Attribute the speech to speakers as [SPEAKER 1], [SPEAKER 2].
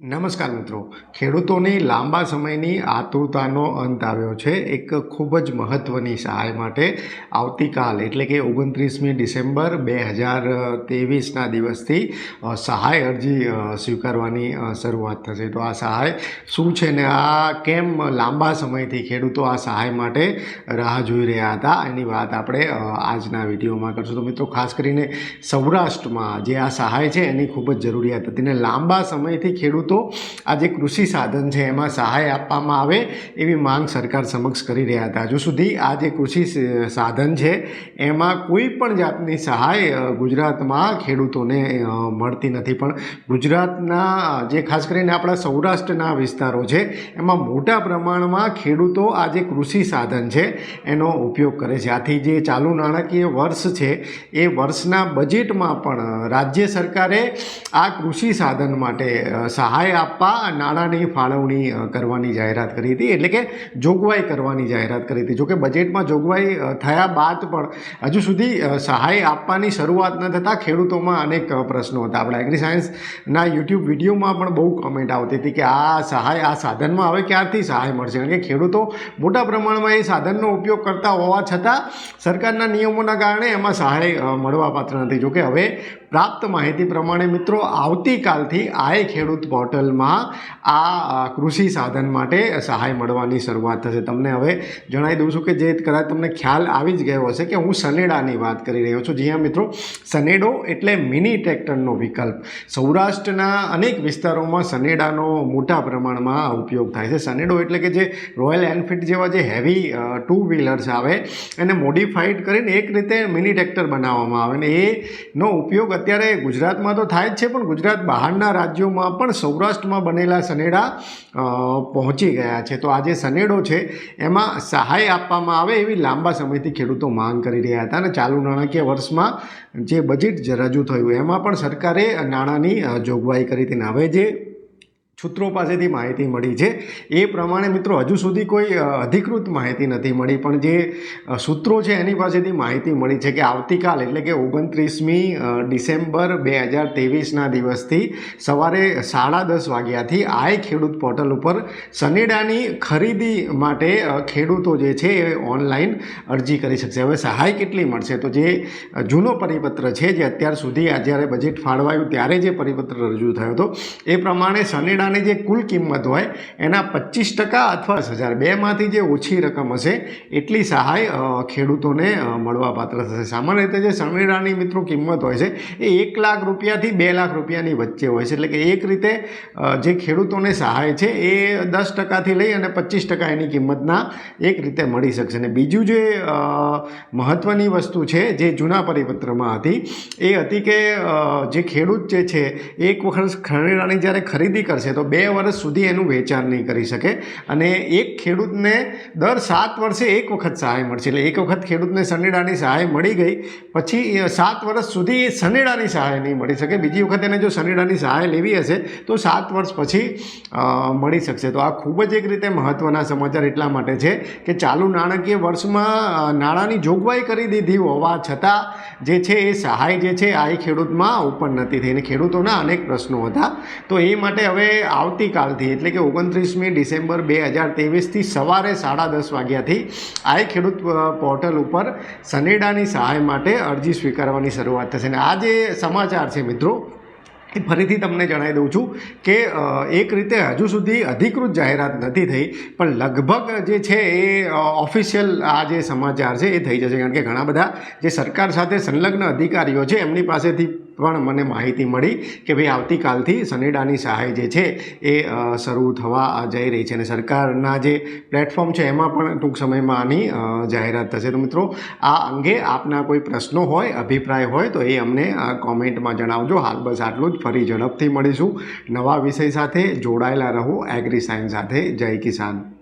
[SPEAKER 1] નમસ્કાર મિત્રો. ખેડૂતોની લાંબા સમયની આતુરતાનો અંત આવ્યો છે. એક ખૂબ જ મહત્ત્વની સહાય માટે આવતીકાલ, એટલે કે ઓગણત્રીસમી ડિસેમ્બર બે હજાર ત્રેવીસના દિવસથી સહાય અરજી સ્વીકારવાની શરૂઆત થશે. તો આ સહાય શું છે ને, આ કેમ લાંબા સમયથી ખેડૂતો આ સહાય માટે રાહ જોઈ રહ્યા હતા, એની વાત આપણે આજના વિડીયોમાં કરશું. તો મિત્રો, ખાસ કરીને સૌરાષ્ટ્રમાં જે આ સહાય છે એની ખૂબ જ જરૂરિયાત હતી ને લાંબા સમયથી ખેડૂતો આ જે કૃષિ સાધન છે એમાં સહાય આપવામાં આવે એવી માંગ સરકાર સમક્ષ કરી રહ્યા હતા. હજુ સુધી આ જે કૃષિ સાધન છે એમાં કોઈ પણ જાતની સહાય ગુજરાતમાં ખેડૂતોને મળતી નથી. પણ ગુજરાતના જે ખાસ કરીને આપણા સૌરાષ્ટ્રના વિસ્તારો છે એમાં મોટા પ્રમાણમાં ખેડૂતો આ જે કૃષિ સાધન છે એનો ઉપયોગ કરે છે. આથી જે ચાલુ નાણાકીય વર્ષ છે એ વર્ષના બજેટમાં પણ રાજ્ય સરકારે આ કૃષિ સાધન માટે અ, સહાય આપવા, નાણાંની ફાળવણી કરવાની જાહેરાત કરી હતી. એટલે કે જોગવાઈ કરવાની જાહેરાત કરી હતી. જોકે બજેટમાં જોગવાઈ થયા બાદ પણ હજુ સુધી સહાય આપવાની શરૂઆત ન થતાં ખેડૂતોમાં અનેક પ્રશ્નો હતા. આપણા એગ્રી સાયન્સના યુટ્યુબ વિડીયોમાં પણ બહુ કમેન્ટ આવતી હતી કે આ સહાય, આ સાધનમાં હવે ક્યારથી સહાય મળશે? કારણ કે ખેડૂતો મોટા પ્રમાણમાં એ સાધનનો ઉપયોગ કરતા હોવા છતાં સરકારના નિયમોના કારણે એમાં સહાય મળવાપાત્ર નથી. જોકે હવે પ્રાપ્ત માહિતી પ્રમાણે મિત્રો, આવતીકાલથી આય ખેડૂત પોર્ટલમાં આ કૃષિ સાધન માટે સહાય મળવાની શરૂઆત થશે. તમને હવે જણાવી દઉં છું કે જે કદાચ તમને ખ્યાલ આવી જ ગયો હશે કે હું સનેડાની વાત કરી રહ્યો છું. જી હા, મિત્રો. સનેડો એટલે મિની ટ્રેક્ટરનો વિકલ્પ. સૌરાષ્ટ્રના અનેક વિસ્તારોમાં સનેડાનો મોટા પ્રમાણમાં ઉપયોગ થાય છે. સનેડો એટલે કે જે રોયલ એનફિલ્ડ જેવા જે હેવી ટુ વ્હીલર્સ આવે, એને મોડિફાઈડ કરીને એક રીતે મિની ટ્રેક્ટર બનાવવામાં આવે. ને એનો ઉપયોગ અત્યારે ગુજરાતમાં તો થાય જ છે, પણ ગુજરાત બહારના રાજ્યોમાં પણ સૌરાષ્ટ્રમાં બનેલા સનેડા પહોંચી ગયા છે. તો આ જે સનેડો છે, એમાં સહાય આપવામાં આવે એવી લાંબા સમયથી ખેડૂતો માંગ કરી રહ્યા હતા અને ચાલુ નાણાકીય વર્ષમાં જે બજેટ રજૂ થયું, એમાં પણ સરકારે નાણાંની જોગવાઈ કરી. હતી હવે જે સૂત્રો પાસેથી માહિતી મળી છે. એ પ્રમાણે મિત્રો હજુ સુધી કોઈ અધિકૃત માહિતી નથી મળી, પણ જે સૂત્રો છે એની પાસેથી માહિતી મળી છે કે આવતીકાલ એટલે કે ઓગણત્રીસમી ડિસેમ્બર બે હજાર ત્રેવીસના દિવસથી સવારે સાડા દસ વાગ્યાથી આય ખેડૂત પોર્ટલ ઉપર સનેડાની ખરીદી માટે ખેડૂતો જે છે એ ઓનલાઈન અરજી કરી શકશે. હવે સહાય કેટલી મળશે? તો જે જૂનો પરિપત્ર છે જે અત્યાર સુધી આ જ્યારે બજેટ ફાળવાયું ત્યારે જે પરિપત્ર રજૂ થયો હતો, એ પ્રમાણે સનેડાની જે કુલ કિંમત હોય, એના પચીસ ટકા અથવા દસ હજાર. બેમાંથી જે ઓછી રકમ હશે, એટલી સહાય ખેડૂતોને મળવા મળવાપાત્ર થશે. સામાન્ય રીતે જે સનેડાની મિત્રો કિંમત હોય છે, એ એક લાખ રૂપિયાથી બે લાખ રૂપિયાની વચ્ચે હોય છે. એટલે કે એક રીતે જે ખેડૂતોને સહાય છે, એ દસ ટકાથી લઈ અને પચીસ ટકા એની કિંમતના એક રીતે મળી શકશે. અને બીજું જે મહત્ત્વની વસ્તુ છે, જે જૂના પરિપત્રમાં હતી, એ હતી કે જે ખેડૂત જે છે એક વખત ખરડાની જ્યારે ખરીદી કરશે તો બે વર્ષ સુધી એનું વેચાણ નહીં કરી શકે. અને એક ખેડૂતને દર સાત વર્ષે એક વખત સહાય મળશે. એટલે એક વખત ખેડૂતને સનેડાની સહાય મળી ગઈ. પછી સાત વર્ષ સુધી એ સનેડાની સહાય નહીં મળી શકે. બીજી વખત એને જો સનેડાની સહાય લેવી હશે, તો સાત વર્ષ પછી મળી શકશે. તો આ ખૂબ જ એક રીતે મહત્ત્વના સમાચાર એટલા માટે છે કે ચાલુ નાણાકીય વર્ષમાં નાણાંની જોગવાઈ કરી દીધી હોવા છતાં, જે છે એ સહાય જે છે, આ ખેડૂતમાં ઓપન નથી થઈ. અને ખેડૂતોના અનેક પ્રશ્નો હતા. તો એ માટે હવે આવતીકાલથી, એટલે કે ઓગણત્રીસમી ડિસેમ્બર બે હજાર ત્રેવીસથી સવારે સાડા દસ વાગ્યાથી આ એ ખેડૂત પોર્ટલ ઉપર સનેડાની સહાય માટે અરજી સ્વીકારવાની શરૂઆત થશે. અને આ જે સમાચાર છે મિત્રો ફરીથી તમને જણાવી દઉં છું કે એક રીતે હજુ સુધી અધિકૃત જાહેરાત નથી થઈ, પણ લગભગ જે છે એ ઓફિશિયલ આ જે સમાચાર છે એ થઈ જશે. કારણ કે ઘણા બધા જે સરકાર સાથે સંલગ્ન અધિકારીઓ છે, એમની પાસેથી પણ મને માહિતી મળી કે ભાઈ આવતીકાલથી સનેડાની સહાય જે છે એ શરૂ થવા જઈ રહી છે અને સરકારના જે પ્લેટફોર્મ છે એમાં પણ ટૂંક સમયમાં આની જાહેરાત થશે. તો મિત્રો, આ અંગે આપના કોઈ પ્રશ્નો હોય, અભિપ્રાય હોય તો એ અમને કોમેન્ટમાં જણાવજો. હાલ બસ આટલું જ. ફરી ઝડપથી મળીશું. નવા વિષય સાથે જોડાયેલા રહો. એગ્રી સાયન્સ સાથે. જય કિસાન.